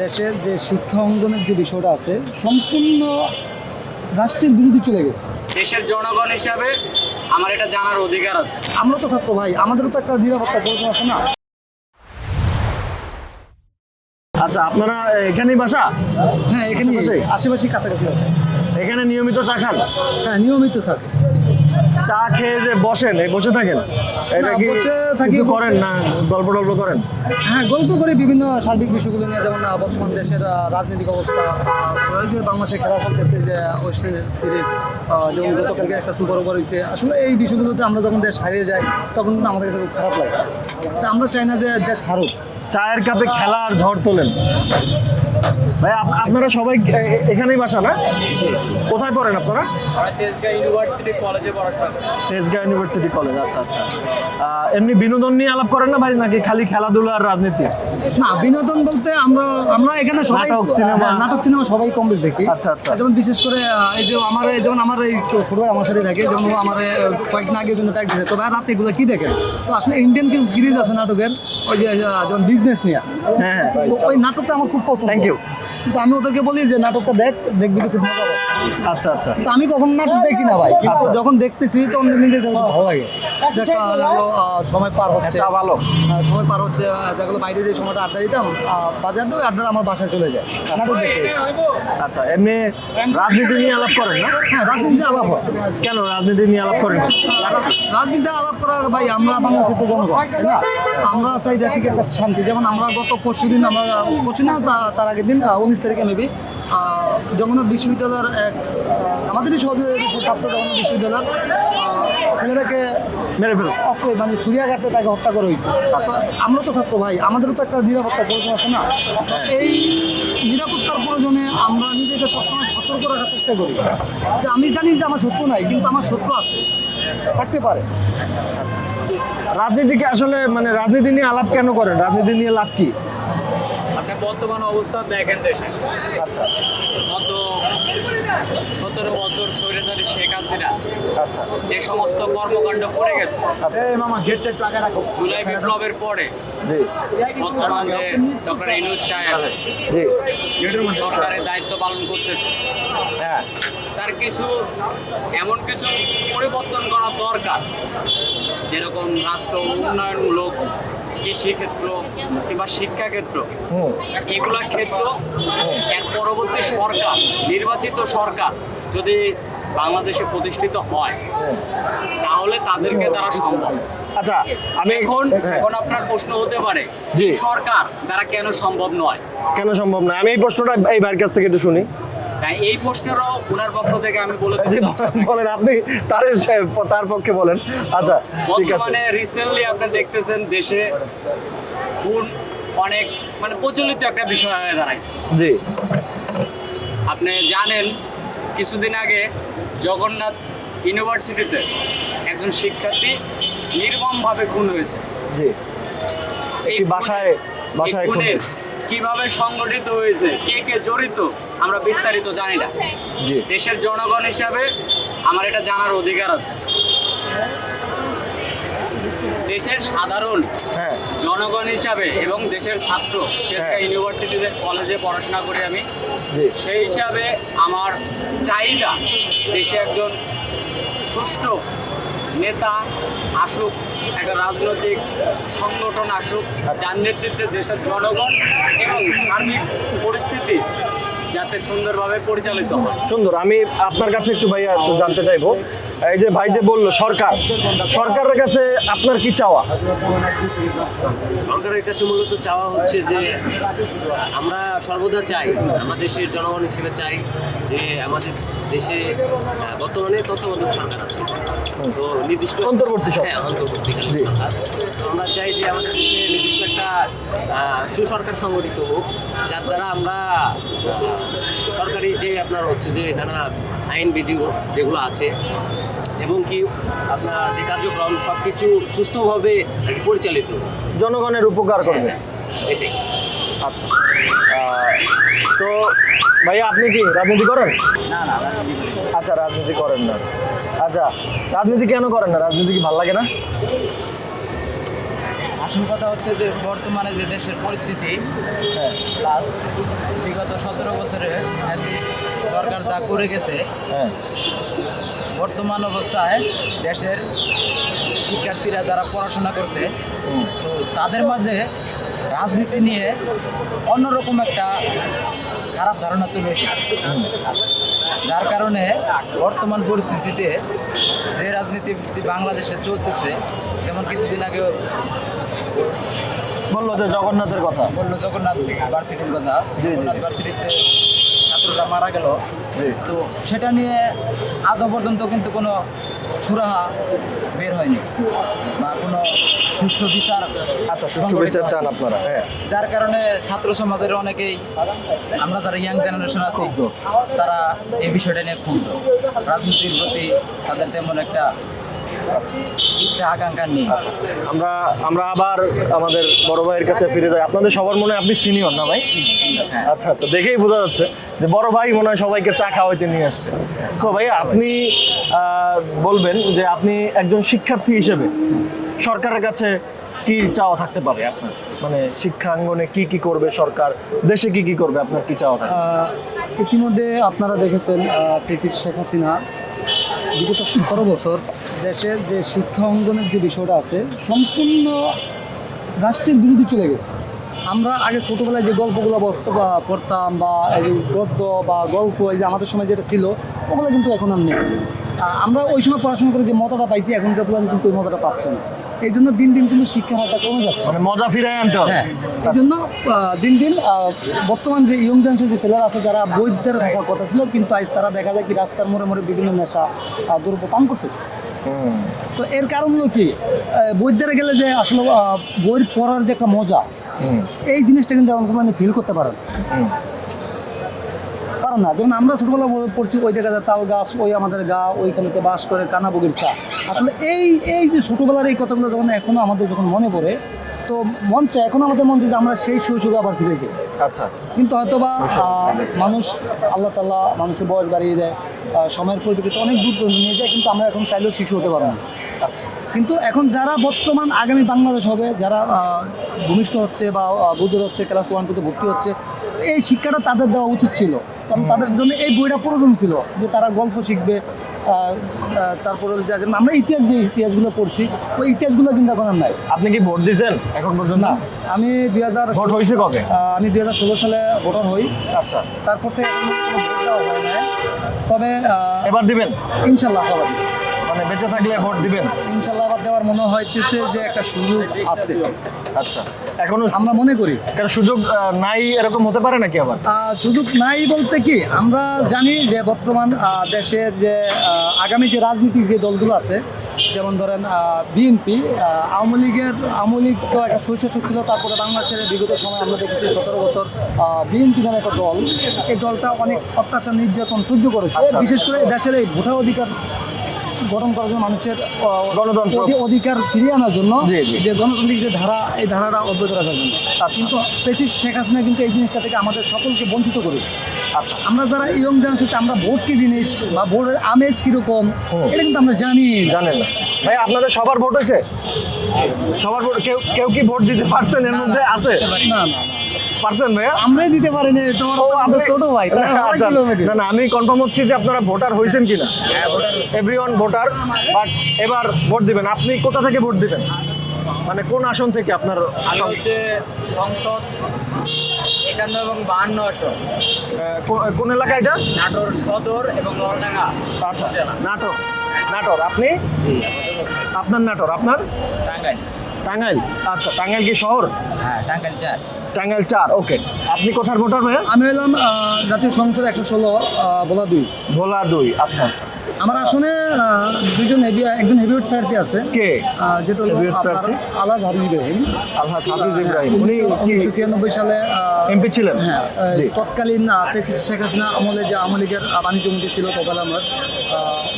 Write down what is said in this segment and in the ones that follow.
দেশের যে শিক্ষা অঙ্গনের যে বিষয়টা আছে সম্পূর্ণ রাষ্ট্রের বিরুদ্ধে চলে গেছে। দেশের জনগণ হিসাবে আমার এটা জানার অধিকার আছে। আমরা তো ছাত্র ভাই আমাদেরও তো একটা নিরাপত্তা প্রয়োজন আছে না? আচ্ছা আপনারা এখানেই বাসা? হ্যাঁ এখানে আশেপাশে? কাছাকাছি আছে এখানে নিয়মিত চা খান? হ্যাঁ নিয়মিত স্যার চা খেয়ে যে বসেন এই বসে থাকেন? এটা কি কিছু করেন না? গল্প টল্প করেন? হ্যাঁ গল্প করে বিভিন্ন সার্বিক বিষয়গুলো নিয়ে যেমন বর্তমান দেশের রাজনৈতিক অবস্থা যে বাংলাদেশে খেলা চলতেছে যে ওয়েস্ট ইন্ডিজ সিরিজ যেমন গতকালকে একটা সুপার ওভার হয়েছে। আসলে এই বিষয়গুলোতে আমরা যখন দেশ হারিয়ে যাই তখন কিন্তু আমাদের কাছে খুব খারাপ লাগে। তা আমরা চাই না যে দেশ হারুক। চায়ের কাপে খেলার ঝড় তোলেন। ভাই আপ- আপনারা সবাই এখানেই বাসা না? কোথায় পড়েন আপনারা? তেজগাঁও তেজগাঁ ইউনিভার্সিটি কলেজে পড়াশোনা তেজগাঁও ইউনিভার্সিটি কলেজ আচ্ছা আচ্ছা। এমনি বিনোদন নিয়ে আলাপ করেন না ভাই নাকি খালি খেলাধুলা আর রাজনীতি? না বিনোদন বলতে আমরা আমরা এখানে সবাই নাটক, সিনেমা। হ্যাঁ, নাটক সিনেমা সবাই কম বেশি দেখি আচ্ছা, আচ্ছা। যেমন বিশেষ করে এই যে আমার যেমন আমার এই ফুটবল আমার সাথে থাকে যেমন আমার কয়েকদিন আগে জন্য ট্যাগ দিয়েছে তবে রাতে এগুলো কি দেখেন তো আসলে ইন্ডিয়ান কিছু সিরিজ আছে নাটকের ওই যে যেমন বিজনেস নিয়ে হ্যাঁ তো ওই নাটকটা আমার খুব পছন্দ থ্যাংক you. তো আমি ওদেরকে বলি যে নাটকটা দেখ দেখবি তো খুব মজা আচ্ছা আচ্ছা। তো আমি কখন নাটক দেখি না ভাই। কিন্তু আচ্ছা। যখন দেখতেছি তখন নিজের ভালো লাগে। দেখ আহ, দেখো, সময় পার হচ্ছে। ভালো। সময় পার হচ্ছে যেগুলো বাইরে যে সময়টা আড্ডা দিতাম বাজার ওই আড্ডা আমার বাসায় চলে যায়। নাটক দেখতে আচ্ছা এমনি রাজনীতি নিয়ে আলাপ করেন না? হ্যাঁ রাজনীতি আলাপ হয়। কেন রাজনীতি নিয়ে আলাপ করেন? রাজনীতি আলাপ করার ভাই আমরা বাংলাদেশের তো জনগণ তাই না? আমরা চাই দেশে একটা শান্তি। যেমন আমরা গত পরশু দিন আমরা পরশু না তা- তার আগের দিন উনিশ তারিখে মেবি জগন্নাথ বিশ্ববিদ্যালয়ের এক আমাদেরই সহযোগী ছাত্র জগন্নাথ বিশ্ববিদ্যালয়ের। ছেলেটাকে মেরে ফেলছে। আছে মানে সুরিয়াঘাটে তাকে হত্যা করা হয়েছে। আমরা তো ছাত্র ভাই আমাদেরও তো একটা নিরাপত্তা প্রয়োজন আছে না? এই নিরাপত্তার প্রয়োজনে আমরা নিজেকে সবসময় সতর্ক রাখার চেষ্টা করি। যে আমি জানি যে আমার শত্রু নাই কিন্তু আমার শত্রু আছে। থাকতে পারে। রাজনীতিকে আসলে মানে রাজনীতি নিয়ে আলাপ কেন করেন? রাজনীতি নিয়ে লাভ কি? বর্তমান অবস্থা দেখেন দেশে। আচ্ছা। গত সতেরো বছর স্বৈরাচারী শেখ হাসিনা আচ্ছা। যে সমস্ত কর্মকাণ্ড করে গেছে রাখো। জুলাই বিপ্লবের পরে জি। বর্তমান যে ডক্টর ইনুস সাহেব সরকারের দায়িত্ব পালন করতেছে হ্যাঁ। তার কিছু এমন কিছু পরিবর্তন করা দরকার যেরকম রাষ্ট্র উন্নয়নমূলক কৃষিক্ষেত্র কিংবা শিক্ষাক্ষেত্র? এগুলা ক্ষেত্র এর পরবর্তী সরকার নির্বাচিত সরকার যদি বাংলাদেশে প্রতিষ্ঠিত হয় তাহলে তাদেরকে দ্বারা সম্ভব। আচ্ছা আমি এখন হ্যাঁ, এখন আপনার প্রশ্ন হতে পারে। সরকার দ্বারা কেন সম্ভব নয়? কেন সম্ভব নয়? আমি এই প্রশ্নটা এই ভাইয়ের কাছ থেকে একটু শুনি। এই প্রশ্নেরও ওনার পক্ষ থেকে আমি বলে বলেন আপনি তার তার পক্ষে বলেন। আচ্ছা ঠিক আছে। বর্তমানে রিসেন্টলি আপনি দেখতেছেন দেশে খুন অনেক মানে প্রচলিত একটা বিষয় হয়ে দাঁড়াইছে। জি। আপনি জানেন কিছুদিন আগে জগন্নাথ ইউনিভার্সিটিতে একজন শিক্ষার্থী নির্মমভাবে খুন হয়েছে। জি। এই বাসায় বাসায় খুনের হয়েছে। কীভাবে সংগঠিত হয়েছে কে কে জড়িত আমরা বিস্তারিত জানি না। দেশের জনগণ হিসাবে আমার এটা জানার অধিকার আছে। দেশের সাধারণ হ্যাঁ। জনগণ হিসাবে এবং দেশের ছাত্র হ্যাঁ। ইউনিভার্সিটিতে কলেজে পড়াশোনা করি আমি সেই হিসাবে আমার চাহিদা দেশে একজন সুষ্ঠু নেতা আসুক, একটা রাজনৈতিক সংগঠন আসুক, যার নেতৃত্বে দেশের জনগণ এবং সার্বিক পরিস্থিতি যাতে সুন্দরভাবে পরিচালিত হয়। সুন্দর, আমি আপনার কাছে একটু ভাইয়া জানতে চাইব। এই যে ভাই যে বলল সরকার। সরকারের কাছে আপনার কি চাওয়া? সরকারের কাছে মূলত চাওয়া হচ্ছে যে আমরা সর্বদা চাই আমাদের দেশের জনগণ হিসেবে চাই যে আমাদের দেশে বর্তমানে তত্ত্বাবধায়ক সরকার আছে। তো নির্দিষ্ট অন্তর্বর্তী। হ্যাঁ অন্তর্বর্তীকালীন সরকার। তো আমরা চাই যে আমাদের দেশে নির্দিষ্ট একটা সুসরকার সংগঠিত হোক যার দ্বারা আমরা সরকারি যে আপনার হচ্ছে যে নানা আইন বিধি যেগুলো আছে এবং কি আপনার যে কার্যক্রম সব কিছু সুস্থভাবে পরিচালিত। জনগণের উপকার করবে। এটাই আচ্ছা। তো ভাইয়া আপনি কি রাজনীতি করেন? না না আচ্ছা রাজনীতি করেন না। আচ্ছা রাজনীতি কেন করেন না? রাজনীতি কি ভালো লাগে না? আসল কথা হচ্ছে যে বর্তমানে যে দেশের পরিস্থিতি প্লাস বিগত সতেরো বছরে সরকার যা করে গেছে হ্যাঁ। বর্তমান অবস্থায় দেশের শিক্ষার্থীরা যারা পড়াশোনা করছে তো তাদের মাঝে রাজনীতি নিয়ে অন্যরকম একটা খারাপ ধারণা চলে এসেছে। যার কারণে বর্তমান পরিস্থিতিতে যে রাজনীতি বাংলাদেশে চলতেছে যেমন কিছুদিন আগে বলল যে জগন্নাথের কথা। বলল জগন্নাথ ভার্সিটির কথা। জগন্নাথ ভার্সিটিতে ছাত্ররা মারা গেল। তো সেটা নিয়ে আদৌ পর্যন্ত কিন্তু কোনো সুরাহা বের হয়নি বা কোনো সুষ্ঠু বিচার আচ্ছা সুষ্ঠু বিচার চান। আপনারা হ্যাঁ। যার কারণে ছাত্র সমাজের অনেকেই আমরা যারা ইয়াং জেনারেশন আছি তারা এই বিষয়টা নিয়ে ক্ষুব্ধ। রাজনীতির প্রতি তাদের তেমন একটা ইচ্ছা আকাঙ্ক্ষা নেই। আমরা আমরা আবার আমাদের বড় ভাইয়ের কাছে ফিরে যাই। আপনাদের সবার মনে হয় আপনি সিনিয়র না ভাই? হ্যাঁ। আচ্ছা আচ্ছা দেখেই বোঝা যাচ্ছে যে বড় ভাই মনে হয় সবাইকে চা খাওয়াইতে নিয়ে আসছে। সো ভাই আপনি বলবেন যে আপনি একজন শিক্ষার্থী হিসেবে সরকারের কাছে কি চাওয়া থাকতে পারে আপনার? মানে শিক্ষাঙ্গনে কি কি করবে সরকার? দেশে কি কি করবে? আপনার কি চাওয়া থাকে ইতিমধ্যে আপনারা দেখেছেন প্রেসিড শেখ হাসিনা বিগত সতেরো বছর দেশের যে শিক্ষা অঙ্গনের যে বিষয়টা আছে, সম্পূর্ণ রাষ্ট্রের বিরুদ্ধে চলে গেছে। আমরা আগে ছোটোবেলায় যে গল্পগুলো পড়তাম, বা এই যে গদ্য বা গল্প, এই যে আমাদের সময় যেটা ছিল, ওগুলো কিন্তু এখন আর নেই। আমরা ওই সময় পড়াশোনা করে যে মতটা পাইছি এখনকার প্রধান কিন্তু ওই মতটা পাচ্ছে না। এই জন্য দিন দিন কিন্তু শিক্ষার হারটা কমে যাচ্ছে। মানে মজা ফিরে আনতে হবে। হ্যাঁ এই জন্য দিন দিন বর্তমান যে ইয়ং জেনারেশন যে ছেলেরা আছে যারা বৈদ্যের থাকার কথা ছিল কিন্তু আজ তারা দেখা যায় কি রাস্তার মোড়ে মোড়ে বিভিন্ন নেশা দ্রব্য পান করতেছে। তো এর কারণ হলো কি বৈদ্যেরে গেলে যে আসলে বই পড়ার যে একটা মজা এই জিনিসটা কিন্তু এখন মানে ফিল করতে পারেন না যেমন আমরা ছোটবেলা পড়ছি ওই জায়গাতে তাল গাছ ওই আমাদের গা ওইখানেতে বাস করে কানা বগির চা। আসলে এই এই যে ছোটোবেলার এই কথাগুলো যখন এখনও আমাদের যখন মনে পড়ে তো মন চায় এখন আমাদের মন চায় যে আমরা সেই শৈশবে আবার ফিরে যাই। আচ্ছা। কিন্তু হয়তো বা মানুষ আল্লাহ তাল্লাহ মানুষের বয়স বাড়িয়ে দেয় সময়ের পরিপ্রেক্ষিতে অনেক দূর নিয়ে যায় কিন্তু আমরা এখন চাইলেও শিশু হতে পারব না। আচ্ছা কিন্তু এখন যারা বর্তমান আগামী বাংলাদেশ হবে যারা ভূমিষ্ঠ হচ্ছে বা বুদ্ধ হচ্ছে ক্লাস ওয়ান টুতে ভর্তি হচ্ছে এই শিক্ষাটা তাদের দেওয়া উচিত ছিল। কারণ তাদের জন্য এই বইটা প্রয়োজন ছিল যে তারা গল্প শিখবে তারপরে যে যেমন আমরা ইতিহাস যে ইতিহাসগুলো পড়ছি ওই ইতিহাসগুলো কিন্তু এখন আর নাই। আপনি কি ভোট দিয়েছেন এখন পর্যন্ত? না আমি দুই হাজার ভোট হয়েছে কবে? আমি দুই হাজার ষোলো সালে ভোটার হই। আচ্ছা। তারপর থেকে ভোট দেওয়া হয় নাই। তবে এবার দিবেন? ইনশাল্লাহ সবাই মানে বেঁচে থাকলে ভোট দিবেন? ইনশাল্লাহ আবার দেওয়ার মনে হইতেছে যে একটা সুযোগ আছে। আচ্ছা। এখনও আমরা মনে করি। কেন সুযোগ নাই এরকম হতে পারে নাকি আবার? সুযোগ নাই বলতে কি আমরা জানি যে বর্তমান দেশের যে আগামী যে রাজনীতিক যে দলগুলো আছে যেমন ধরেন বিএনপি আওয়ামী লীগের আওয়ামী লীগ তো একটা শৈশব ছিল তারপরে বাংলাদেশের বিগত সময় আমরা দেখেছি সতেরো বছর বিএনপি নামে একটা দল। এই দলটা অনেক অত্যাচার নির্যাতন সহ্য করেছে। আচ্ছা। বিশেষ করে দেশের এই ভোটার অধিকার গঠন করার জন্য মানুষের গণতন্ত্র। অধি- অধিকার ফিরিয়ে আনার জন্য। যে গণতান্ত্রিক যে ধারা এই ধারাটা অব্যাহত রাখার জন্য। আচ্ছা। কিন্তু প্রেসিড শেখ হাসিনা কিন্তু এই জিনিসটা থেকে আমাদের সকলকে বঞ্চিত করেছে। আচ্ছা। আমরা যারা ইয়ং জেনারেশন আমরা ভোট কি জিনিস বা ভোটের আমেজ কীরকম এটা কিন্তু আমরা জানি জানেন না। ভাই আপনাদের সবার ভোট হয়েছে? সবার ভোট কেউ কেউ কি ভোট দিতে পারছেন এর মধ্যে? আছে? না না। পারছেন ভাইয়া? আমরাই দিতে পারি না তোমার আপনি- ছোট ভাই আচ্ছা? না না আমি কনফার্ম হচ্ছি যে আপনারা ভোটার হয়েছেন কিনা। এভরিওয়ান ভোটার বাট এবার ভোট দিবেন। আপনি কোথা থেকে ভোট দিবেন? মানে কোন আসন থেকে আপনার আমি হচ্ছে সংসদ একান্ন এবং বাহান্ন আসন। কোন এলাকা এটা? নাটোর সদর এবং লড়ডাঙ্গা আচ্ছা নাটোর। নাটোর আপনি? আপনার নাটোর আপনার? টাঙ্গাইল। টাঙ্গাইল। আচ্ছা টাঙ্গাইল কি শহর? হ্যাঁ টাঙ্গাইল চার। টাঙ্গাইল চার ওকে। আপনি কোথার ভোটার ভাইয়া? আমি হলাম জাতীয় সংসদ একশো ষোলো বলা দুই। ভোলা দুই আচ্ছা আচ্ছা। আমার আসনে দুজন হেভি একজন হেভিওয়েট প্রার্থী আছে। কে? যেটা হলো? আলাদ হাবিজ ইব্রাহিম। আলহাজ হাফিজ ইব্রাহিম। উনি উনিশশো ছিয়ানব্বই সালে এমপি ছিলেন? হ্যাঁ তৎকালীন শেখ হাসিনা আমলে যে আওয়ামী লীগের বাণিজ্য মন্ত্রী ছিল তখন আমার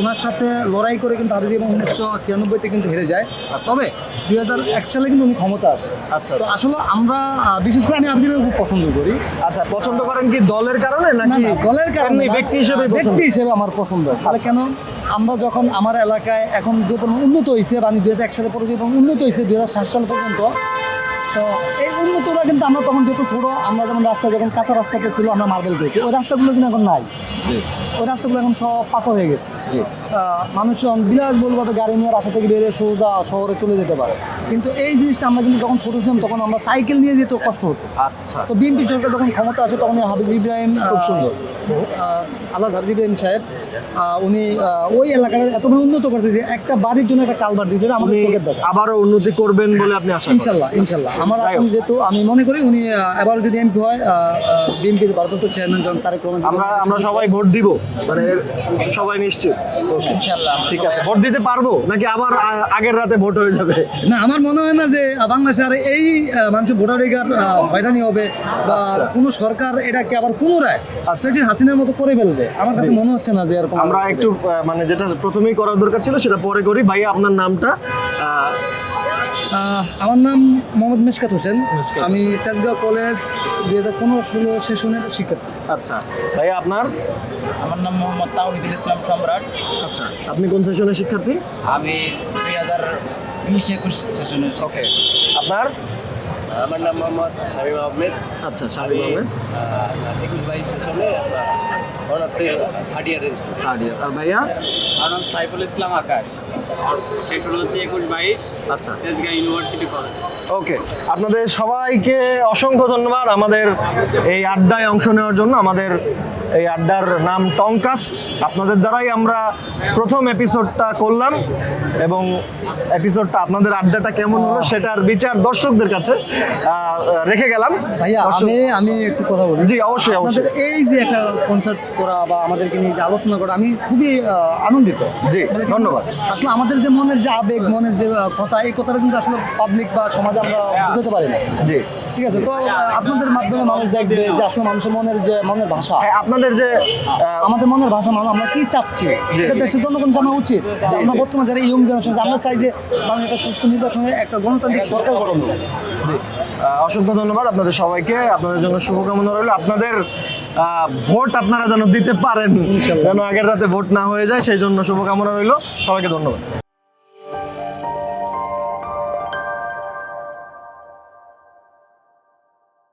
ওনার সাথে লড়াই করে কিন্তু হাবিজ এবং উনিশশো ছিয়ানব্বইতে কিন্তু হেরে যায়। তবে দুই হাজার এক সালে কিন্তু উনি ক্ষমতা আসে। আচ্ছা। তো আসলে আমরা বিশেষ করে আমি আব্দুল খুব পছন্দ করি। আচ্ছা পছন্দ করেন কি দলের কারণে নাকি দলের কারণে ব্যক্তি হিসেবে ব্যক্তি হিসেবে আমার পছন্দ। তাহলে কেন? আমরা যখন আমার এলাকায় এখন যে পরিমাণ উন্নত হয়েছে রানী দুই হাজার এক সালে পরে যে উন্নত হয়েছে দুই হাজার সাত সাল পর্যন্ত তো এই উন্নতটা কিন্তু আমরা তখন যেহেতু ছোটো আমরা যেমন রাস্তা যখন কাঁচা রাস্তাতে ছিল আমরা মার্বেল করেছি ওই রাস্তাগুলো কিন্তু এখন নাই। ওই রাস্তাগুলো এখন সব পাকা হয়ে গেছে। মানুষ বিলাসবহুলভাবে গাড়ি নিয়ে বাসা থেকে বেরিয়ে সোজা শহরে চলে যেতে পারে। কিন্তু এই জিনিসটা আমরা কিন্তু যখন ছোটো ছিলাম তখন আমরা সাইকেল নিয়ে যেতে কষ্ট হতো। আচ্ছা। তো বিএনপি সরকার যখন ক্ষমতা আসে তখন হাফিজ ইব্রাহিম খুব সুন্দর। আল্লাহ ইব্রাহিম সাহেব। উনি ওই এলাকাটা এত উন্নত করছে যে একটা বাড়ির জন্য একটা কালবার দিয়েছে এটা আমাদের চোখের দেখা। আবারও উন্নতি করবেন বলে আপনি আশা ইনশাল্লাহ ইনশাল্লাহ। আমার এখন যেহেতু আমি মনে করি উনি এবার যদি এমপি হয় বিএনপির ভারপ্রাপ্ত চেয়ারম্যান জন তারেক রহমান আমরা আমরা সবাই ভোট দিব। মানে সবাই নিশ্চিত। ইনশাল্লাহ। ঠিক আছে ভোট দিতে পারব? নাকি আবার আগের রাতে ভোট হয়ে যাবে? না আমার মনে হয় না যে বাংলাদেশে আর এই মানুষের ভোটাধিকার হয়রানি হবে বা আচ্ছা। কোনো সরকার এটাকে আবার পুনরায় শেখ হাসিনার মতো করে ফেলবে। আমার কাছে মনে হচ্ছে না যে এরকম আমরা একটু মানে যেটা প্রথমেই করার দরকার ছিল সেটা পরে করি। ভাইয়া আপনার নামটা? আমার নাম মোহাম্মদ মেশকাত হোসেন। আমি তেজগাঁও কলেজ দুই হাজার পনেরো ষোলো সেশনের শিক্ষার্থী আচ্ছা। ভাইয়া আপনার? আমার নাম মোহাম্মদ তাহিদুল ইসলাম সম্রাট। আচ্ছা। আপনি কোন সেশনের শিক্ষার্থী? আমি দুই হাজার বিশ একুশ সেশনের ওকে। আপনার? আমার নাম মোহাম্মদ শামীম আহমেদ। আচ্ছা শাহিদ আহমেদ। একুশ বাইশ সেশনে অনার্সের থার্ড year। আর ভাইয়া? আমার নাম সাইফুল ইসলাম আকাশ। আর শেষ হলো হচ্ছে একুশ বাইশ আচ্ছা। তেজগাঁ ইউনিভার্সিটি কলেজ ওকে আপনাদের সবাইকে অসংখ্য ধন্যবাদ আমাদের এই আড্ডায় অংশ নেওয়ার জন্য। আমাদের এই আড্ডার নাম টংকাস্ট আপনাদের দ্বারাই আমরা প্রথম এপিসোডটা করলাম এবং এপিসোডটা আপনাদের আড্ডাটা কেমন হলো সেটার বিচার দর্শকদের কাছে রেখে গেলাম। ভাইয়া আমি আমি একটু কথা বলি। জি অবশ্যই আপনাদের অবশ্যই। এই যে একটা কনসার্ট করা বা আমাদেরকে নিয়ে যে আলোচনা করা আমি খুবই আনন্দিত। জি, মানে ধন্যবাদ। আসলে আমাদের যে মনের যে আবেগ মনের যে কথা এই কথাটা কিন্তু আসলে পাবলিক বা সমাজে আমরা বুঝতে পারি না। জি। ঠিক আছে তো আপনাদের মাধ্যমে মানুষ দেখবে যে আসলে মানুষের মনের যে মনের ভাষা। হ্যাঁ আপনাদের যে আমাদের মনের ভাষা মানে আমরা কি চাচ্ছি? এটা দেশের জনগণ জানা উচিত। যে আমরা বর্তমান যারা ইয়ং জেনারেশন আমরা চাই যে বাংলা একটা সুস্থ নির্বাচনে একটা গণতান্ত্রিক সরকার গঠন হোক। অসংখ্য ধন্যবাদ আপনাদের সবাইকে। আপনাদের জন্য শুভকামনা রইল। আপনাদের ভোট আপনারা যেন দিতে পারেন, যেন আগের রাতে ভোট না হয়ে যায়, সেই জন্য শুভকামনা রইল। সবাইকে ধন্যবাদ।